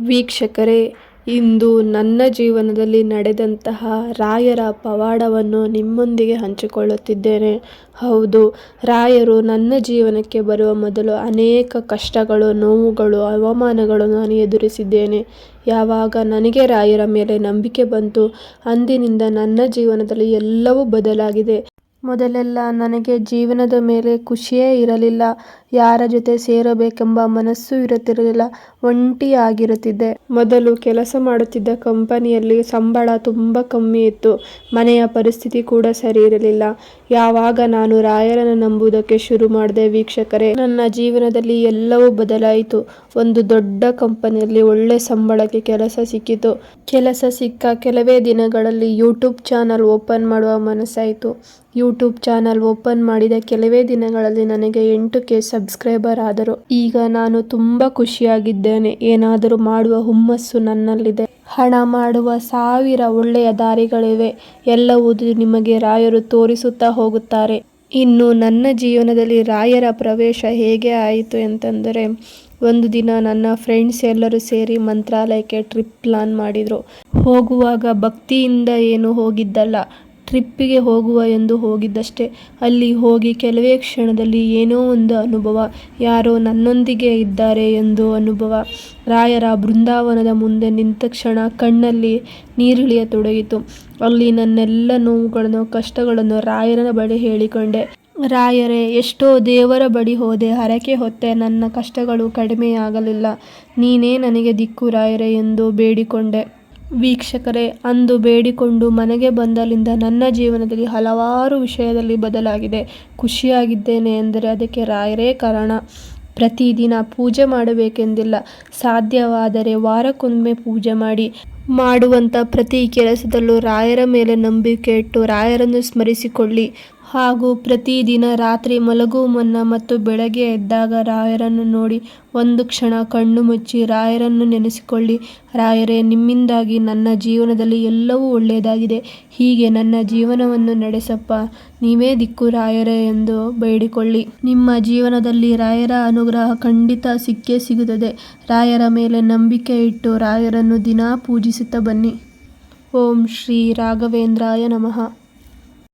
ವೀಕ್ಷಕರೇ, ಇಂದು ನನ್ನ ಜೀವನದಲ್ಲಿ ನಡೆದಂತಹ ರಾಯರ ಪವಾಡವನ್ನು ನಿಮ್ಮೊಂದಿಗೆ ಹಂಚಿಕೊಳ್ಳುತ್ತಿದ್ದೇನೆ. ಹೌದು, ರಾಯರು ನನ್ನ ಜೀವನಕ್ಕೆ ಬರುವ ಮೊದಲು ಅನೇಕ ಕಷ್ಟಗಳು, ನೋವುಗಳು ಅವಮಾನಗಳು ನಾನು ಎದುರಿಸಿದ್ದೇನೆ. ಯಾವಾಗ ನನಗೆ ರಾಯರ ಮೇಲೆ ನಂಬಿಕೆ ಬಂತು, ಅಂದಿನಿಂದ ನನ್ನ ಜೀವನದಲ್ಲಿ ಎಲ್ಲವೂ ಬದಲಾಗಿದೆ. ಮೊದಲೆಲ್ಲ ನನಗೆ ಜೀವನದ ಮೇಲೆ ಖುಷಿಯೇ ಇರಲಿಲ್ಲ. ಯಾರ ಜೊತೆ ಸೇರಬೇಕೆಂಬ ಮನಸ್ಸು ಇರುತ್ತಿರಲಿಲ್ಲ. ಒಂಟಿಯಾಗಿರುತ್ತಿದ್ದೆ ಮೊದಲು ಕೆಲಸ ಮಾಡುತ್ತಿದ್ದ ಕಂಪನಿಯಲ್ಲಿ ಸಂಬಳ ತುಂಬ ಕಮ್ಮಿ ಇತ್ತು. ಮನೆಯ ಪರಿಸ್ಥಿತಿ ಕೂಡ ಸರಿ ಇರಲಿಲ್ಲ. ಯಾವಾಗ ನಾನು ರಾಯರನ್ನು ನಂಬುವುದಕ್ಕೆ ಶುರು ಮಾಡಿದೆ ವೀಕ್ಷಕರೇ. ನನ್ನ ಜೀವನದಲ್ಲಿ ಎಲ್ಲವೂ ಬದಲಾಯಿತು. ಒಂದು ದೊಡ್ಡ ಕಂಪನಿಯಲ್ಲಿ ಒಳ್ಳೆ ಸಂಬಳಕ್ಕೆ ಕೆಲಸ ಸಿಕ್ಕಿತು. ಕೆಲಸ ಸಿಕ್ಕ ಕೆಲವೇ ದಿನಗಳಲ್ಲಿ ಯೂಟ್ಯೂಬ್ ಚಾನಲ್ ಓಪನ್ ಮಾಡುವ ಮನಸ್ಸಾಯಿತು. ಯೂಟ್ಯೂಬ್ ಚಾನಲ್ ಓಪನ್ ಮಾಡಿದ ಕೆಲವೇ ದಿನಗಳಲ್ಲಿ ನನಗೆ ಎಂಟು ಕೆ ಸಬ್ಸ್ಕ್ರೈಬರ್ ಆದರು. ಈಗ ನಾನು ತುಂಬ ಖುಷಿಯಾಗಿದ್ದೇನೆ. ಏನಾದರೂ ಮಾಡುವ ಹುಮ್ಮಸ್ಸು ನನ್ನಲ್ಲಿದೆ. ಹಣ ಮಾಡುವ ಸಾವಿರ ಒಳ್ಳೆಯ ದಾರಿಗಳಿವೆ. ಎಲ್ಲವೂ ನಿಮಗೆ ರಾಯರು ತೋರಿಸುತ್ತಾ ಹೋಗುತ್ತಾರೆ. ಇನ್ನು ನನ್ನ ಜೀವನದಲ್ಲಿ ರಾಯರ ಪ್ರವೇಶ ಹೇಗೆ ಆಯಿತು ಅಂತಂದರೆ ಒಂದು ದಿನ ನನ್ನ ಫ್ರೆಂಡ್ಸ್ ಎಲ್ಲರೂ ಸೇರಿ ಮಂತ್ರಾಲಯಕ್ಕೆ ಟ್ರಿಪ್ ಪ್ಲಾನ್ ಮಾಡಿದರು. ಹೋಗುವಾಗ ಭಕ್ತಿಯಿಂದ ಏನು ಹೋಗಿದ್ದಲ್ಲ. ಟ್ರಿಪ್ಪಿಗೆ ಹೋಗುವ ಎಂದು ಹೋಗಿದ್ದಷ್ಟೆ. ಅಲ್ಲಿ ಹೋಗಿ ಕೆಲವೇ ಕ್ಷಣದಲ್ಲಿ ಏನೋ ಒಂದು ಅನುಭವ. ಯಾರೋ ನನ್ನೊಂದಿಗೆ ಇದ್ದಾರೆ ಎಂದು ಅನುಭವ. ರಾಯರ ಬೃಂದಾವನದ ಮುಂದೆ ನಿಂತ ಕ್ಷಣ ಕಣ್ಣಲ್ಲಿ ನೀರಿಳಿಯತೊಡಗಿತು ಅಲ್ಲಿ ನನ್ನೆಲ್ಲ ನೋವುಗಳನ್ನು, ಕಷ್ಟಗಳನ್ನು ರಾಯರ ಬಳಿ ಹೇಳಿಕೊಂಡೆ. ರಾಯರೇ, ಎಷ್ಟೋ ದೇವರ ಬಳಿ ಹೋದೆ, ಹರಕೆ ಹೊತ್ತೆ, ನನ್ನ ಕಷ್ಟಗಳು ಕಡಿಮೆಯಾಗಲಿಲ್ಲ. ನೀನೇ ನನಗೆ ದಿಕ್ಕು ರಾಯರೇ ಎಂದು ಬೇಡಿಕೊಂಡೆ. ವೀಕ್ಷಕರೇ, ಅಂದು ಬೇಡಿಕೊಂಡು ಮನೆಗೆ ಬಂದಲ್ಲಿಂದ ನನ್ನ ಜೀವನದಲ್ಲಿ ಹಲವಾರು ವಿಷಯದಲ್ಲಿ ಬದಲಾಗಿದೆ. ಖುಷಿಯಾಗಿದ್ದೇನೆ ಎಂದರೆ ಅದಕ್ಕೆ ರಾಯರೇ ಕಾರಣ. ಪ್ರತಿದಿನ ಪೂಜೆ ಮಾಡಬೇಕೆಂದಿಲ್ಲ. ಸಾಧ್ಯವಾದರೆ ವಾರಕ್ಕೊಮ್ಮೆ ಪೂಜೆ ಮಾಡಿ. ಮಾಡುವಂಥ ಪ್ರತಿ ಕೆಲಸದಲ್ಲೂ ರಾಯರ ಮೇಲೆ ನಂಬಿಕೆ ಇಟ್ಟು ರಾಯರನ್ನು ಸ್ಮರಿಸಿಕೊಳ್ಳಿ. ಹಾಗೂ ಪ್ರತಿದಿನ ರಾತ್ರಿ ಮಲಗುವ ಮುನ್ನ ಮತ್ತು ಬೆಳಗ್ಗೆ ಎದ್ದಾಗ ರಾಯರನ್ನು ನೋಡಿ ಒಂದು ಕ್ಷಣ ಕಣ್ಣು ಮುಚ್ಚಿ ರಾಯರನ್ನು ನೆನೆಸಿಕೊಳ್ಳಿ. ರಾಯರೇ, ನಿಮ್ಮಿಂದಾಗಿ ನನ್ನ ಜೀವನದಲ್ಲಿ ಎಲ್ಲವೂ ಒಳ್ಳೆಯದಾಗಿದೆ. ಹೀಗೆ ನನ್ನ ಜೀವನವನ್ನು ನಡೆಸಪ್ಪ. ನೀವೇ ದಿಕ್ಕು ರಾಯರೇ ಎಂದು ಬೇಡಿಕೊಳ್ಳಿ. ನಿಮ್ಮ ಜೀವನದಲ್ಲಿ ರಾಯರ ಅನುಗ್ರಹ ಖಂಡಿತ ಸಿಕ್ಕೇ ಸಿಗುತ್ತದೆ. ರಾಯರ ಮೇಲೆ ನಂಬಿಕೆ ಇಟ್ಟು ರಾಯರನ್ನು ದಿನಾ ಪೂಜಿಸುತ್ತಾ ಬನ್ನಿ. ಓಂ ಶ್ರೀ ರಾಘವೇಂದ್ರಾಯ ನಮಃ.